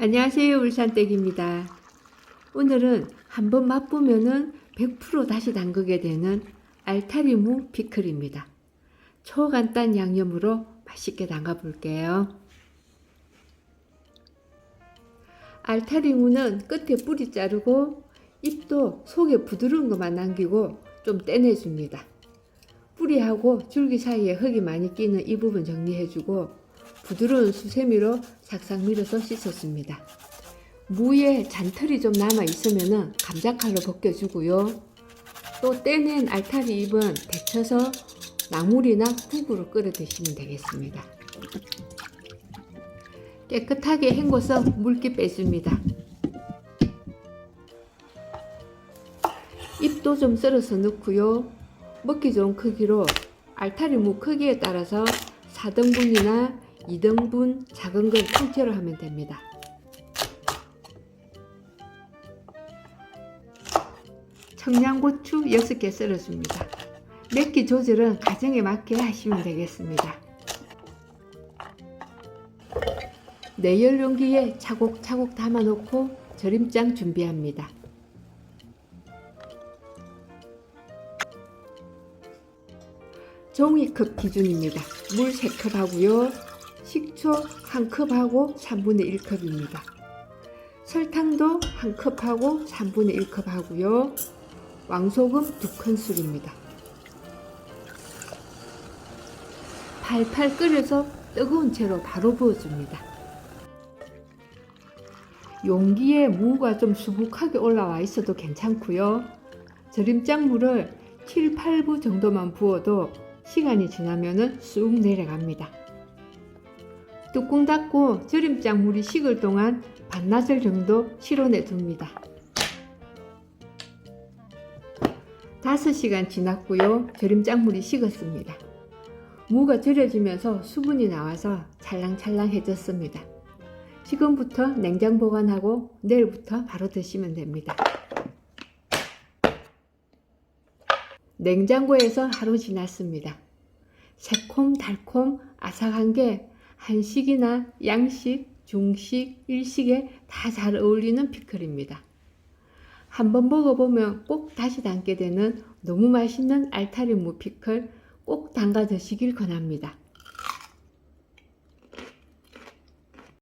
안녕하세요. 울산댁입니다. 오늘은 한번 맛보면은 100% 다시 담그게 되는 알타리무 피클입니다. 초간단 양념으로 맛있게 담가 볼게요. 알타리무는 끝에 뿌리 자르고 잎도 속에 부드러운 것만 남기고 좀 떼내줍니다. 뿌리하고 줄기 사이에 흙이 많이 끼는 이 부분 정리해주고 부드러운 수세미로 싹싹 밀어서 씻었습니다. 무에 잔털이 좀 남아 있으면 감자칼로 벗겨주고요. 또 떼낸 알타리 잎은 데쳐서 나물이나 국으로 끓여 드시면 되겠습니다. 깨끗하게 헹궈서 물기 빼줍니다. 잎도 좀 썰어서 넣고요. 먹기 좋은 크기로 알타리 무 크기에 따라서 4등분이나 2등분 작은 걸 통째로 하면 됩니다. 청양고추 6개 썰어줍니다. 맵기 조절은 가정에 맞게 하시면 되겠습니다. 내열 용기에 차곡차곡 담아놓고 절임장 준비합니다. 종이컵 기준입니다. 물 3컵 하고요. 식초 1컵하고 3분의 1컵입니다. 설탕도 1컵하고 3분의 1컵 하고요. 왕소금 2큰술입니다. 팔팔 끓여서 뜨거운 채로 바로 부어줍니다. 용기에 무가 좀 수북하게 올라와 있어도 괜찮고요. 절임장 물을 7, 8부 정도만 부어도 시간이 지나면 쑥 내려갑니다. 뚜껑 닫고 절임장 물이 식을 동안 반나절 정도 실온에 둡니다. 5시간 지났고요. 절임장 물이 식었습니다. 무가 절여지면서 수분이 나와서 찰랑찰랑해졌습니다. 지금부터 냉장 보관하고 내일부터 바로 드시면 됩니다. 냉장고에서 하루 지났습니다. 새콤 달콤 아삭한 게 한식이나 양식, 중식, 일식에 다 잘 어울리는 피클입니다. 한번 먹어보면 꼭 다시 담게 되는 너무 맛있는 알타리 무 피클 꼭 담가 드시길 권합니다.